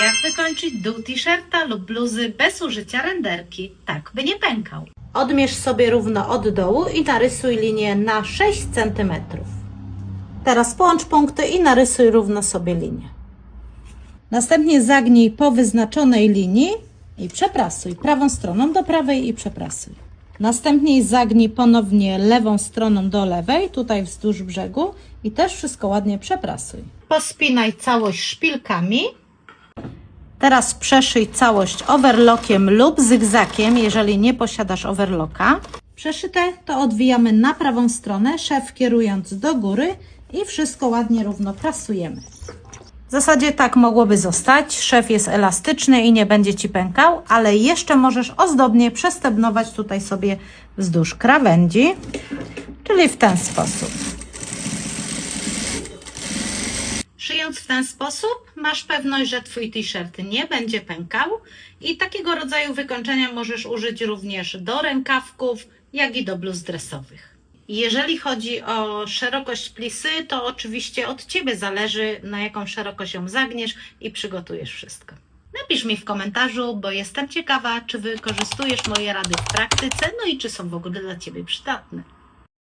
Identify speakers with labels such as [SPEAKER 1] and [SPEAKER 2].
[SPEAKER 1] Jak wykończyć dół t-shirta lub bluzy bez użycia renderki, tak by nie pękał? Odmierz sobie równo od dołu i narysuj linię na 6 cm. Teraz połącz punkty i narysuj równo sobie linię. Następnie zagnij po wyznaczonej linii i przeprasuj prawą stroną do prawej i przeprasuj. Następnie zagnij ponownie lewą stroną do lewej, tutaj wzdłuż brzegu i też wszystko ładnie przeprasuj. Pospinaj całość szpilkami. Teraz przeszyj całość overlockiem lub zygzakiem, jeżeli nie posiadasz overlocka. Przeszyte to odwijamy na prawą stronę, szef kierując do góry i wszystko ładnie równo prasujemy. W zasadzie tak mogłoby zostać. Szef jest elastyczny i nie będzie Ci pękał, ale jeszcze możesz ozdobnie przestebnować tutaj sobie wzdłuż krawędzi, czyli w ten sposób. Szyjąc w ten sposób, masz pewność, że Twój t-shirt nie będzie pękał i takiego rodzaju wykończenia możesz użyć również do rękawków, jak i do bluz dresowych. Jeżeli chodzi o szerokość plisy, to oczywiście od Ciebie zależy, na jaką szerokość ją zagniesz i przygotujesz wszystko. Napisz mi w komentarzu, bo jestem ciekawa, czy wykorzystujesz moje rady w praktyce, no i czy są w ogóle dla Ciebie przydatne.